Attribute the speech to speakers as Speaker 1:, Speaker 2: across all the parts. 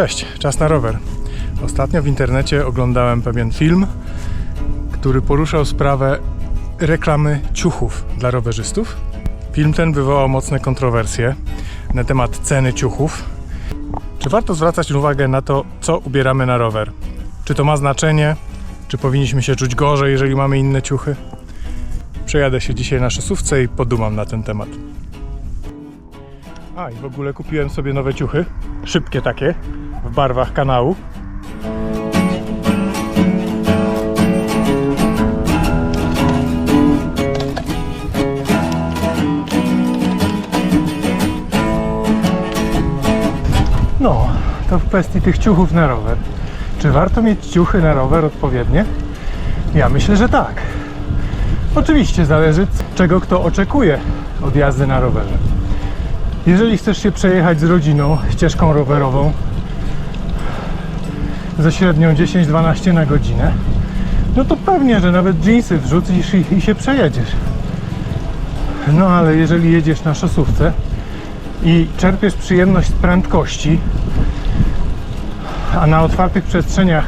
Speaker 1: Cześć, czas na rower. Ostatnio w internecie oglądałem pewien film, który poruszał sprawę reklamy ciuchów dla rowerzystów. Film ten wywołał mocne kontrowersje na temat ceny ciuchów. Czy warto zwracać uwagę na to, co ubieramy na rower? Czy to ma znaczenie? Czy powinniśmy się czuć gorzej, jeżeli mamy inne ciuchy? Przejadę się dzisiaj na szosówce i podumam na ten temat. A i w ogóle kupiłem sobie nowe ciuchy, szybkie takie, w barwach kanału. To w kwestii tych ciuchów na rower. Czy warto mieć ciuchy na rower odpowiednie? Ja myślę, że tak. Oczywiście zależy, czego kto oczekuje od jazdy na rowerze. Jeżeli chcesz się przejechać z rodziną ścieżką rowerową ze średnią 10-12 na godzinę, no to pewnie, że nawet jeansy wrzucisz i, i się przejedziesz. No ale jeżeli jedziesz na szosówce i czerpiesz przyjemność z prędkości, a na otwartych przestrzeniach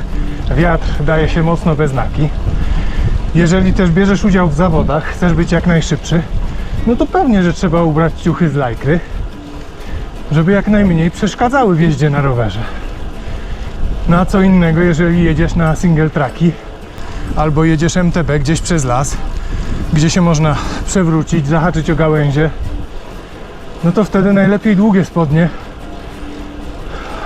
Speaker 1: wiatr daje się mocno we znaki, jeżeli też bierzesz udział w zawodach, chcesz być jak najszybszy, no to pewnie, że trzeba ubrać ciuchy z lajkry, żeby jak najmniej przeszkadzały w jeździe na rowerze. No a co innego, jeżeli jedziesz na single tracki albo jedziesz MTB gdzieś przez las, gdzie się można przewrócić, zahaczyć o gałęzie, no to wtedy najlepiej długie spodnie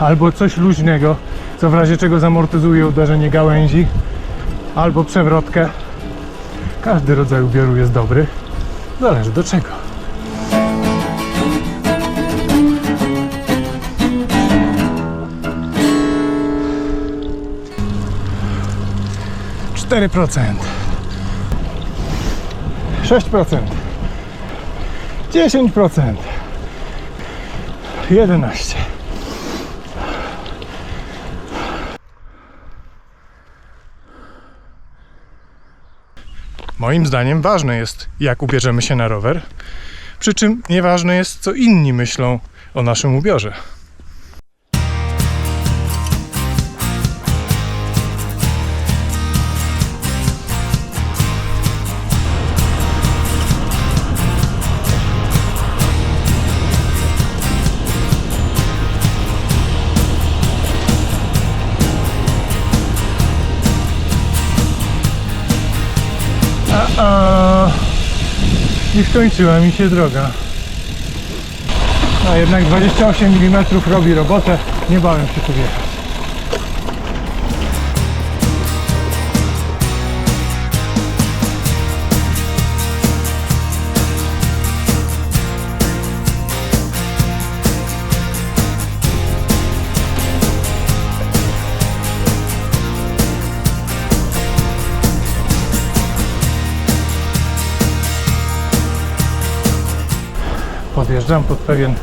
Speaker 1: albo coś luźnego, co w razie czego zamortyzuje uderzenie gałęzi, albo przewrotkę. Każdy rodzaj ubioru jest dobry, zależy do czego. Cztery procent. Sześć procent. Dziesięć procent. Jedenaście. Moim zdaniem ważne jest, jak ubierzemy się na rower, przy czym nieważne jest, co inni myślą o naszym ubiorze. I skończyła mi się droga. A jednak 28 mm robi robotę. Nie bałem się tu wjechać. Podjeżdżam pod pewien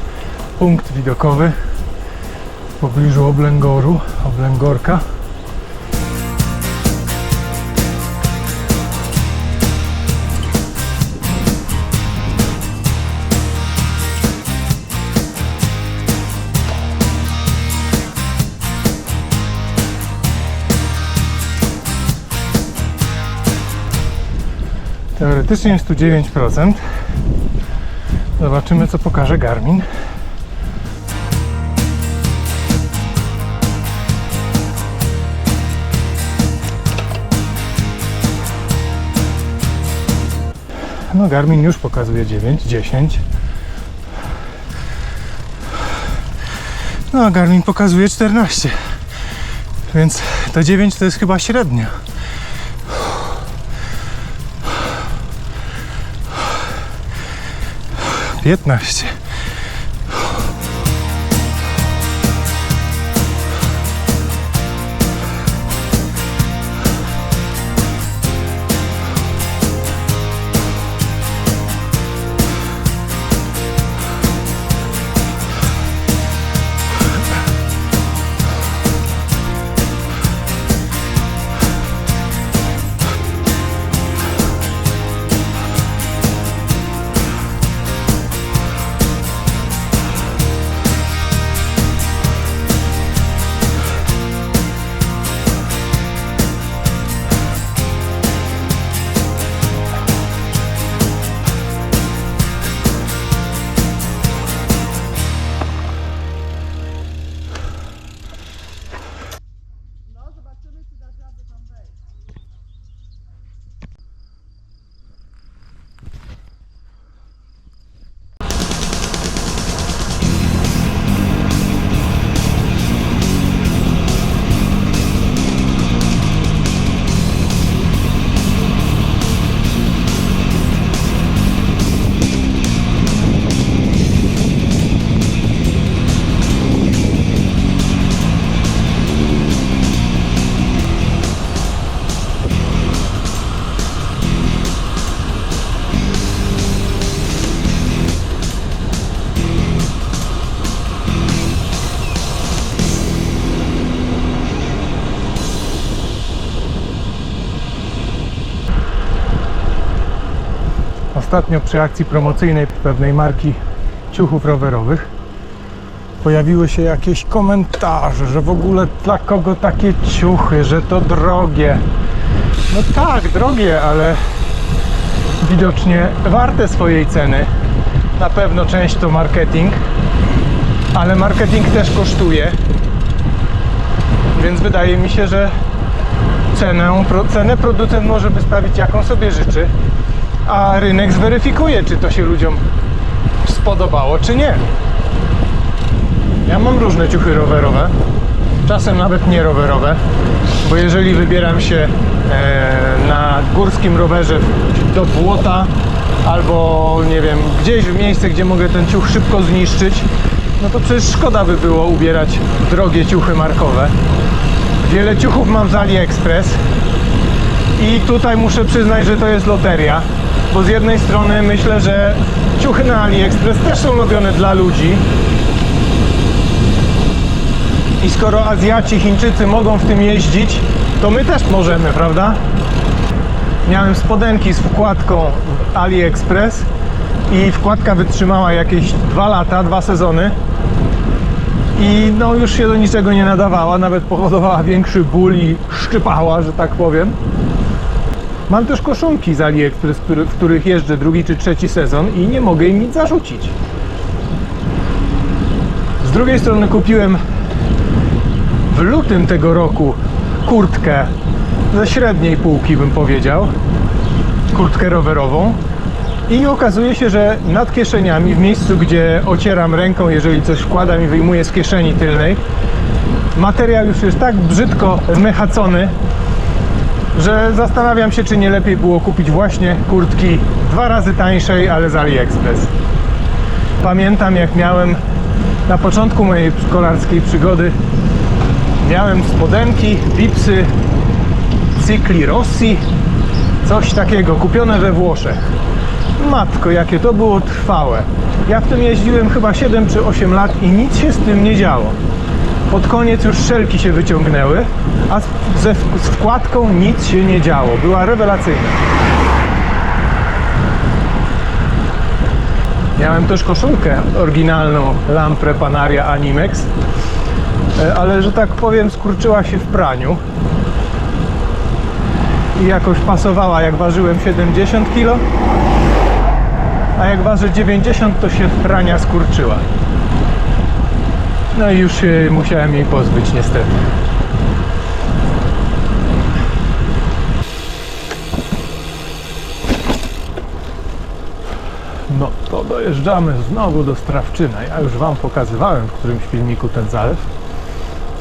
Speaker 1: punkt widokowy w pobliżu Oblęgoru, Oblęgorka. Teoretycznie jest tu 9%. Zobaczymy, co pokaże Garmin. No, Garmin już pokazuje 9, 10. No, a Garmin pokazuje 14. Więc to 9 to jest chyba średnia. конкретно ostatnio przy akcji promocyjnej pewnej marki ciuchów rowerowych pojawiły się jakieś komentarze, że w ogóle dla kogo takie ciuchy, że to drogie. No tak, drogie, ale widocznie warte swojej ceny. Na pewno część to marketing, ale marketing też kosztuje. Więc wydaje mi się, że cenę, cenę producent może wystawić jaką sobie życzy, a rynek zweryfikuje, czy to się ludziom spodobało, czy nie. Ja mam różne ciuchy rowerowe, czasem nawet nie rowerowe, bo jeżeli wybieram się e, na górskim rowerze do błota albo nie wiem, gdzieś w miejsce, gdzie mogę ten ciuch szybko zniszczyć, no to przecież szkoda by było ubierać drogie ciuchy markowe. Wiele ciuchów mam z AliExpress i tutaj muszę przyznać, że to jest loteria, bo z jednej strony myślę, że ciuchy na AliExpress też są robione dla ludzi, i skoro Azjaci, Chińczycy mogą w tym jeździć, to my też możemy, prawda? Miałem spodenki z wkładką AliExpress i wkładka wytrzymała jakieś dwa lata, dwa sezony. I no już się do niczego nie nadawała, nawet powodowała większy ból i szczypała, że tak powiem. Mam też koszulki z AliExpress, w których jeżdżę drugi czy trzeci sezon i nie mogę im nic zarzucić. Z drugiej strony kupiłem w lutym tego roku kurtkę ze średniej półki bym powiedział kurtkę rowerową i okazuje się, że nad kieszeniami w miejscu gdzie ocieram ręką jeżeli coś wkładam i wyjmuję z kieszeni tylnej materiał już jest tak brzydko zmechacony że zastanawiam się czy nie lepiej było kupić właśnie kurtki dwa razy tańszej ale z AliExpress. Pamiętam jak miałem na początku mojej szkolarskiej przygody miałem spodenki, bipsy Cicli Rossi coś takiego, kupione we Włoszech. Matko, jakie to było trwałe. Ja w tym jeździłem chyba 7 czy 8 lat i nic się z tym nie działo pod koniec już szelki się wyciągnęły a ze, z wkładką nic się nie działo, była rewelacyjna. Miałem też koszulkę oryginalną Lampre Panaria Animex, e, ale że tak powiem skurczyła się w praniu i jakoś pasowała. Jak ważyłem 70 kg, a jak waży 90 to się prania skurczyła. No i już się musiałem jej pozbyć niestety. No to dojeżdżamy znowu do Strawczyna. Ja już Wam pokazywałem w którymś filmiku ten zalew,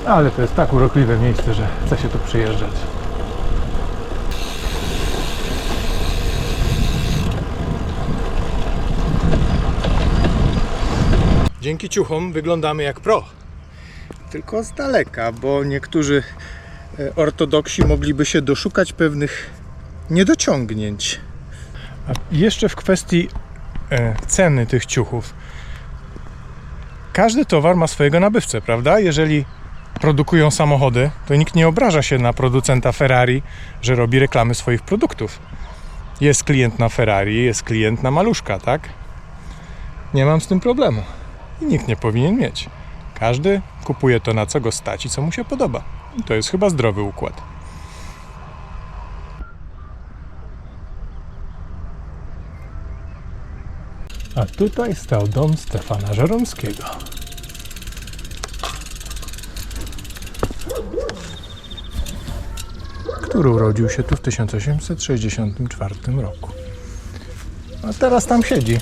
Speaker 1: ale to jest tak urokliwe miejsce, że chce się tu przyjeżdżać. Dzięki ciuchom wyglądamy jak pro. Tylko z daleka, bo niektórzy e, ortodoksi mogliby się doszukać pewnych niedociągnięć. A jeszcze w kwestii e, ceny tych ciuchów. Każdy towar ma swojego nabywcę, prawda? Jeżeli produkują samochody, to nikt nie obraża się na producenta Ferrari, że robi reklamy swoich produktów. Jest klient na Ferrari, jest klient na maluszka, tak? Nie mam z tym problemu. I nikt nie powinien mieć. Każdy kupuje to, na co go stać i co mu się podoba. I to jest chyba zdrowy układ. A tutaj stał dom Stefana Żeromskiego. Który urodził się tu w 1864 roku. A teraz tam siedzi.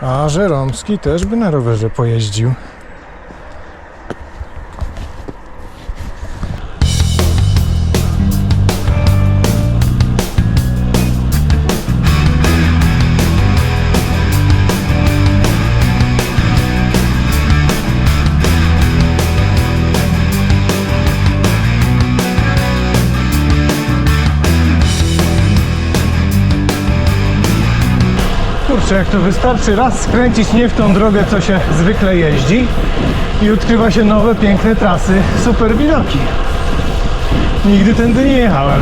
Speaker 1: A Żeromski też by na rowerze pojeździł. Kurczę, jak to wystarczy raz skręcić nie w tą drogę, co się zwykle jeździ i odkrywa się nowe, piękne trasy, super widoki. Nigdy tędy nie jechałem.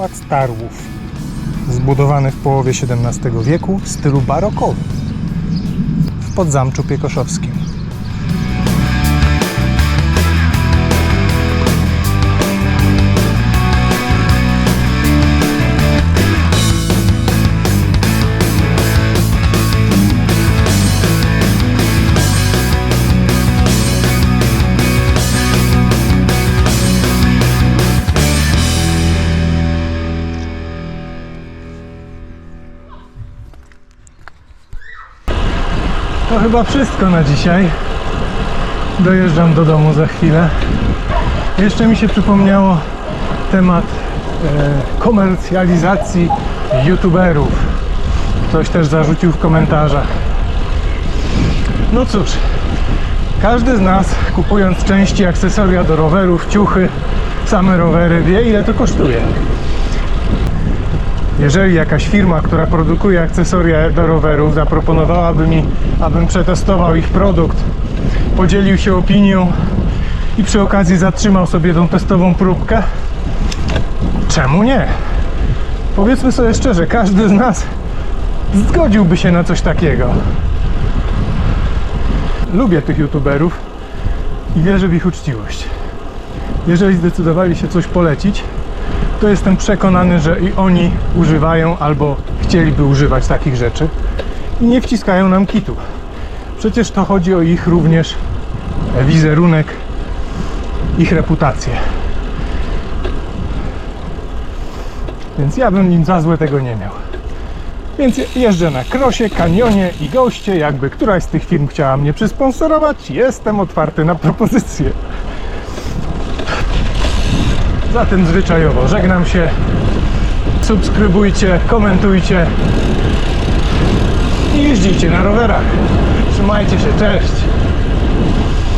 Speaker 1: Pałac Tarłów, zbudowany w połowie XVII wieku w stylu barokowym w Podzamczu Piekoszowskim. Chyba wszystko na dzisiaj. Dojeżdżam do domu za chwilę. Jeszcze mi się przypomniało temat e, komercjalizacji youtuberów. Ktoś też zarzucił w komentarzach. No cóż, każdy z nas kupując części, akcesoria do rowerów, ciuchy, same rowery wie ile to kosztuje. Jeżeli jakaś firma, która produkuje akcesoria do rowerów, zaproponowałaby mi, abym przetestował ich produkt, podzielił się opinią i przy okazji zatrzymał sobie tą testową próbkę, czemu nie? Powiedzmy sobie szczerze, każdy z nas zgodziłby się na coś takiego. Lubię tych youtuberów i wierzę w ich uczciwość. Jeżeli zdecydowali się coś polecić, to jestem przekonany, że i oni używają albo chcieliby używać takich rzeczy i nie wciskają nam kitu. Przecież to chodzi o ich również wizerunek, ich reputację. Więc ja bym im za złe tego nie miał. Więc jeżdżę na krosie, kanionie i goście. Jakby któraś z tych firm chciała mnie przysponsorować, jestem otwarty na propozycje. Zatem zwyczajowo żegnam się. Subskrybujcie, komentujcie i jeździcie na rowerach. Trzymajcie się, cześć!